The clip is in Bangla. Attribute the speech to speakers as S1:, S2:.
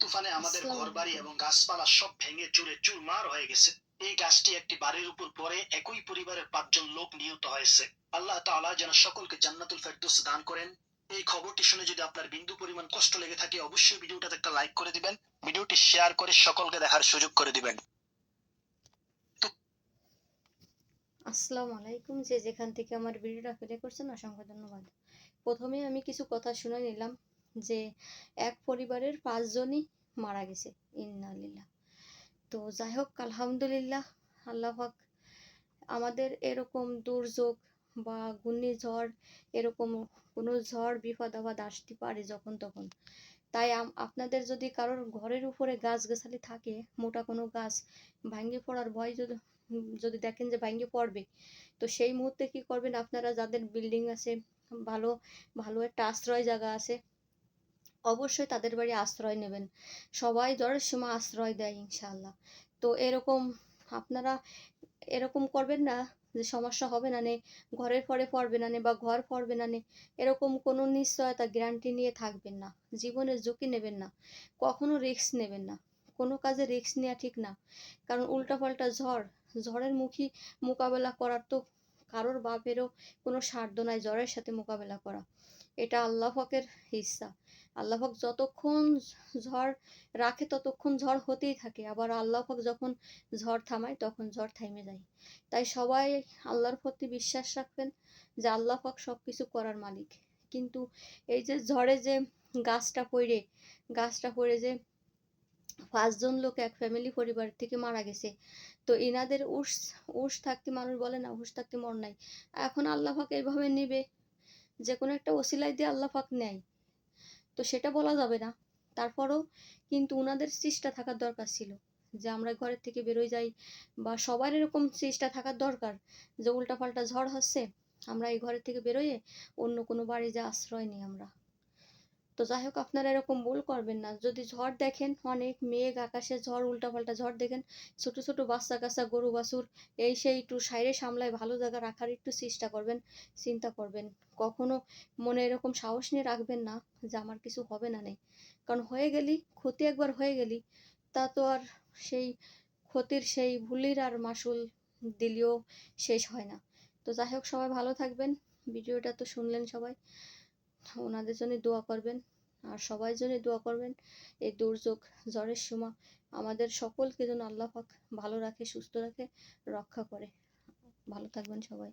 S1: তুফানে আমাদের ঘর বাড়ি। এবং গাছপালা সব ভেঙে চুরে চুরমার হয়ে গেছে। এই গাছটি একটি বাড়ির উপর পড়ে একই পরিবারের পাঁচজন লোক নিহত হয়েছে। আল্লাহ তাআলা যেন সকলকে জান্নাতুল ফেরদৌস দান করেন। এই খবরটি শুনে যদি আপনার বিন্দু পরিমাণ কষ্ট লেগে থাকে অবশ্যই ভিডিওটাতে একটা লাইক করে দিবেন। ভিডিওটি শেয়ার করে সকলকে দেখার সুযোগ করে দিবেন।
S2: আসসালামু আলাইকুম। যে যেখান থেকে আমার ভিডিওটা প্লে করছেন অসংখ্য ধন্যবাদ। প্রথমে আমি কিছু কথা শুনে নিলাম। যে এক পরিবারের পাঁচজনই মারা গেছে। ইন্নালিল্লাহ তো যাই হোক, আলহামদুলিল্লাহ, আল্লাহ পাক আমাদের এরকম দুর্যোগ বা ঘূর্ণিঝড় এরকম কোনো ঝড়, বিপদ, আপদ আসতে পারে যখন তখন। তাই আপনাদের যদি কারোর ঘরের উপরে গাছগাছালি থাকে, মোটা কোনো গাছ ভাঙে পড়ার ভয় যদি যদি দেখেন যে ভাঙে পড়বে, তো সেই মুহূর্তে কি করবেন? আপনারা যাদের বিল্ডিং আছে, ভালো ভালো একটা আশ্রয় জায়গা আছে অবশ্যই তাদের বাড়ি আশ্রয় নেবেন। সবাই জ্বরের সময় আশ্রয় দেয় ইনশাল্লাহ তো এরকম আপনারা এরকম করবেন না যে সমস্যা হবে না নে, ঘরের পরে পড়বে না নে বা ঘর পড়বে না নে, এরকম কোনো নিশ্চয়তা গ্যারান্টি নিয়ে থাকবেন না। জীবনের ঝুঁকি নেবেন না। কখনো রিস্ক নেবেন না। কোনো কাজে রিস্ক নেওয়া ঠিক না। কারণ উল্টাপাল্টা ঝড়, ঝড়ের মুখী মোকাবেলা করার তো কারোর বাপেরও কোনো সাধ্য নাই জ্বরের সাথে মোকাবেলা করা। এটা আল্লাহ পাকের ইচ্ছা। আল্লাহ পাক যতক্ষণ ঝড় রাখে ততক্ষণ ঝড় হতেই থাকে। আবার আল্লাহ পাক যখন ঝড় থামায় তখন ঝড় থেমে যায়। তাই সবাই আল্লাহর প্রতি বিশ্বাস রাখবেন যে আল্লাহ পাক সব কিছু করার মালিক। কিন্তু এই যে ঝড়ে যে গাছটা পড়ে গাছটা পড়ে যে পাঁচজন লোক এক ফ্যামিলি পরিবার থেকে মারা গেছে, তো ইনাদের উস উস থাকতে মানুষ বলে না হুশ থাকতে মর নাই। এখন আল্লাহ পাক এইভাবে নিবে যে কোনো একটা ওসিলাই দিয়ে আল্লাহ পাক নেয়। তো সেটা বলা যাবে না। তারপরেও কিন্তু উনাদের চেষ্টা থাকার দরকার ছিল যে আমরা ঘরের থেকে বেরোই যাই বা সবার এরকম চেষ্টা থাকার দরকার যে উল্টাপাল্টা ঝড় হচ্ছে, আমরা এই ঘরের থেকে বেরোয়ে অন্য কোনো বাড়ি যা আশ্রয় নিই আমরা। তো যাই হোক, আপনারা এরকম ভুল করবেন না। যদি ঝড় দেখেন, অনেক মেঘ, আকাশে ঝড়, উল্টাপাল্টা ঝড় দেখেন, ছোট ছোট বাচ্চা কাচ্চা, গরু, বাছুর, এই সেই একটু সাইডে সামলায় ভালো জায়গা রাখার একটু চেষ্টা করবেন, চিন্তা করবেন। কখনো মনে এরকম সাহস নিয়ে রাখবেন না যে আমার কিছু হবে না নেই। কারণ হয়ে গেলি, ক্ষতি একবার হয়ে গেলি, তা তো আর সেই ক্ষতির সেই ভুলির আর মাসুল দিলেও শেষ হয় না। তো যাই হোক, সবাই ভালো থাকবেন। ভিডিওটা তো শুনলেন সবাই। ওনাদের জন্য দোয়া করবেন, আর সবাই জন্য দোয়া করবেন। এই দুর্যোগ, জ্বরের সময় আমাদের সকলকে যেন আল্লাহ পাক ভালো রাখে, সুস্থ রাখে, রক্ষা করে। ভালো থাকবেন সবাই।